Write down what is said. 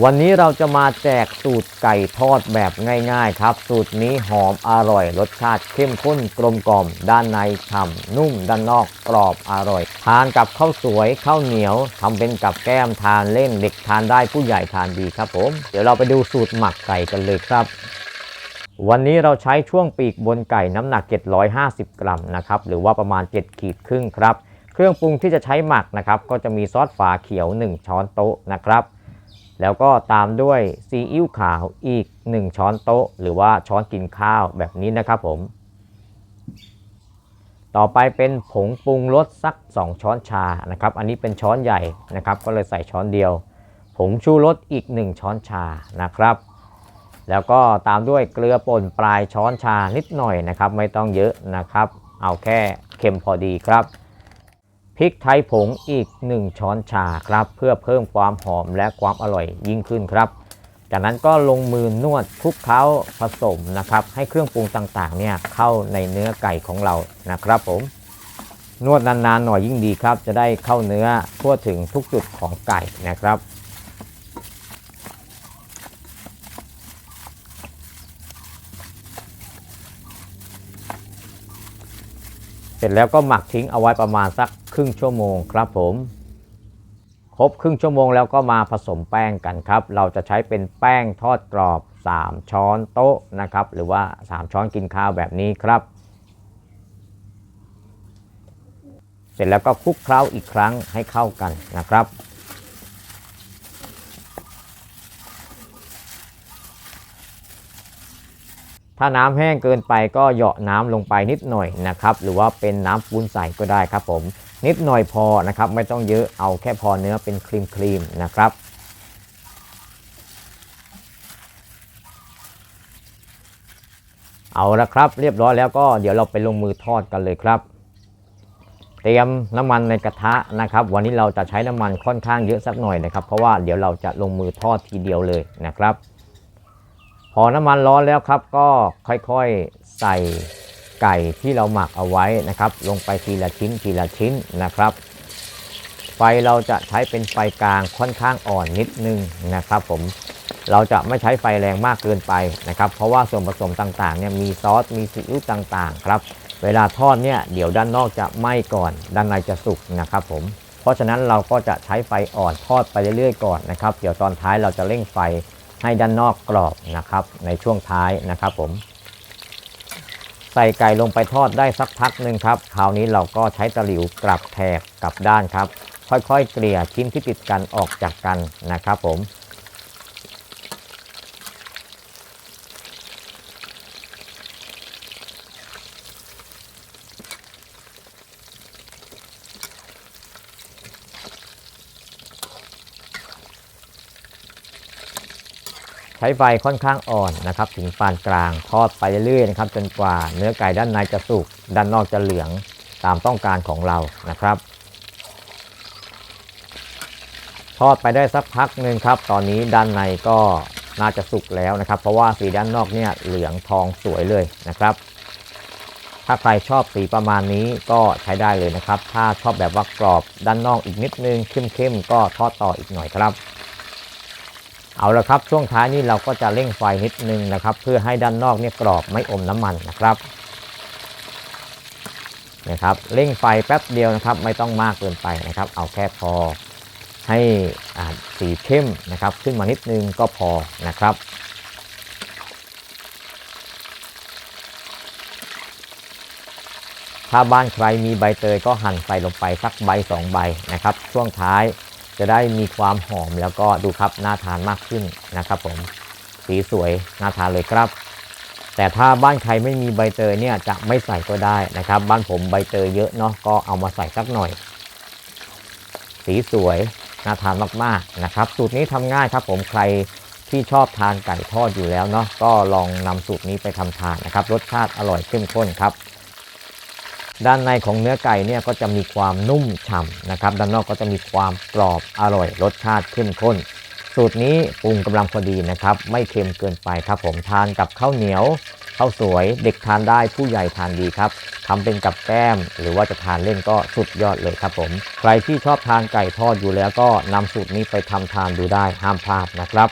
วันนี้เราจะมาแจกสูตรไก่ทอดแบบง่าย ๆ ครับ สูตรนี้หอมอร่อย รสชาติเข้มข้นกลมกล่อม ด้านในฉ่ำนุ่ม ด้านนอกกรอบอร่อย ทานกับข้าวสวยข้าวเหนียวทำเป็นกับแก้มทานเล่นเด็กทานได้ผู้ใหญ่ทานดีครับผม เดี๋ยวเราไปดูสูตรหมักไก่กันเลยครับวันนี้เราใช้ช่วงปีกบนไก่น้ำหนัก 750 กรัมนะครับหรือว่าประมาณ 7 ขีดครึ่งครับ เครื่องปรุงที่จะใช้หมักนะครับก็จะมีซอสฝาเขียว 1 ช้อนโต๊ะนะครับ แล้วก็ตามด้วยซีอิ๊วขาวอีก 1 ช้อนโต๊ะ หรือว่าช้อนกินข้าวแบบนี้นะครับผม ต่อไปเป็นผงปรุงรสสัก 2 ช้อนชานะครับ อันนี้เป็นช้อนใหญ่นะครับ ก็เลยใส่ช้อนเดียว ผงชูรสอีก 1 ช้อนชานะครับ แล้วก็ตามด้วยเกลือป่นปลายช้อนชานิดหน่อยนะครับ ไม่ต้องเยอะนะครับ เอาแค่เค็มพอดีครับ พริกไทยผงอีก 1 ช้อนชาครับ เพื่อเพิ่มความหอมและความอร่อยยิ่งขึ้นครับ จากนั้นก็ลงมือนวดคลุกเคล้าผสมนะครับ ให้เครื่องปรุงต่างๆเนี่ยเข้าในเนื้อไก่ของเรานะครับผม นวดนานๆหน่อยยิ่งดีครับ จะได้เข้าเนื้อทั่วถึงทุกจุดของไก่นะครับเสร็จแล้วก็หมักทิ้งเอาไว้ประมาณสัก ครึ่งชั่วโมงครับผม ครบครึ่งชั่วโมงแล้วก็มาผสมแป้งกันครับ เราจะใช้เป็นแป้งทอดกรอบ 3 ช้อนโต๊ะนะครับ หรือว่า 3 ช้อนกินข้าวแบบนี้ครับ เสร็จแล้วก็คลุกเคล้าอีกครั้งให้เข้ากันนะครับถ้าน้ำแห้งเกินไปก็เหยาะน้ำลงไปนิดหน่อยนะครับ หรือว่าเป็นน้ำปูนใสก็ได้ครับผม นิดหน่อยพอนะครับ ไม่ต้องเยอะเอาแค่พอเนื้อเป็นครีมครีมนะครับเอาละครับ เรียบร้อยแล้วก็เดี๋ยวเราไปลงมือทอดกันเลยครับ เตรียมน้ำมันในกระทะนะครับ วันนี้เราจะใช้น้ำมันค่อนข้างเยอะสักหน่อยนะครับ เพราะว่าเดี๋ยวเราจะลงมือทอดทีเดียวเลยนะครับ พอน้ำมันร้อนแล้วครับ ก็ค่อยๆใส่ ไก่ที่เราหมักเอาไว้นะครับ ลงไปทีละชิ้นทีละชิ้นนะครับ ไฟเราจะใช้เป็นไฟกลางค่อนข้างอ่อนนิดนึงนะครับ ผมเราจะไม่ใช้ไฟแรงมากเกินไปนะครับ เพราะว่าส่วนผสมต่างๆเนี่ยมีซอสมีซีอิ๊วต่างๆ ครับ เวลาทอดเนี่ยเดี๋ยวด้านนอกจะไหม้ก่อน ด้านในจะสุกนะครับผมเพราะฉะนั้นเราก็จะใช้ไฟอ่อนทอดไปเรื่อยๆก่อนนะครับ เดี๋ยวตอนท้ายเราจะเร่งไฟให้ด้านนอกกรอบนะครับ ในช่วงท้ายนะครับผม ใส่ไก่ลงไปทอดได้สักพักหนึ่งครับ คราวนี้เราก็ใช้ตะหลิวกลับแถบกลับด้านครับ ค่อยๆเกลี่ยชิ้นที่ติดกันออกจากกันนะครับผม ช้ไฟค่อนข้างอ่อนนะครับ ถึงปานกลางทอดไปเรื่อยๆนะครับ จนกว่าเนื้อไก่ด้านในจะสุกด้านนอกจะเหลืองตามต้องการของเรานะครับ ทอดไปได้สักพักหนึ่งครับ ตอนนี้ด้านในก็น่าจะสุกแล้วนะครับ เพราะว่าสีด้านนอกเนี่ยเหลืองทองสวยเลยนะครับ ถ้าใครชอบสีประมาณนี้ก็ใช้ได้เลยนะครับ ถ้าชอบแบบว่ากรอบด้านนอกอีกนิดนึงเข้มๆก็ทอดต่ออีกหน่อยครับ เอาละครับช่วงท้ายนี้เราก็จะเร่งไฟนิดนึงนะครับ เพื่อให้ด้านนอกเนี่ยกรอบไม่อมน้ำมันนะครับนะครับเร่งไฟแป๊บเดียวนะครับ ไม่ต้องมากเกินไปนะครับ เอาแค่พอให้สีเข้มนะครับ ขึ้นมานิดนึงก็พอนะครับถ้าบ้านใครมีใบเตยก็หั่นใส่ลงไปสักใบสองใบนะครับ ช่วงท้าย จะได้มีความหอมแล้วก็ดูครับน่าทานมากขึ้นนะครับ ผมสีสวยน่าทานเลยครับ แต่ถ้าบ้านใครไม่มีใบเตยเนี่ยจะไม่ใส่ก็ได้นะครับ บ้านผมใบเตยเยอะเนาะก็เอามาใส่สักหน่อย สีสวยน่าทานมากๆนะครับ สูตรนี้ทำง่ายครับ ผมใครที่ชอบทานไก่ทอดอยู่แล้วเนาะก็ลองนำสูตรนี้ไปทำทานนะครับ รสชาติอร่อยเข้มข้นครับ ด้านในของเนื้อไก่เนี่ยก็จะมีความนุ่มฉ่ำนะครับ ด้านนอกก็จะมีความกรอบอร่อย รสชาติเข้มข้น สูตรนี้ปรุงกำลังพอดีนะครับ ไม่เค็มเกินไปครับ ผมทานกับข้าวเหนียวข้าวสวย เด็กทานได้ผู้ใหญ่ทานดีครับทำเป็นกับแก้ม หรือว่าจะทานเล่นก็สุดยอดเลยครับผม ใครที่ชอบทานไก่ทอดอยู่แล้วก็นำสูตรนี้ไปทำทานดูได้ห้ามพลาดนะครับ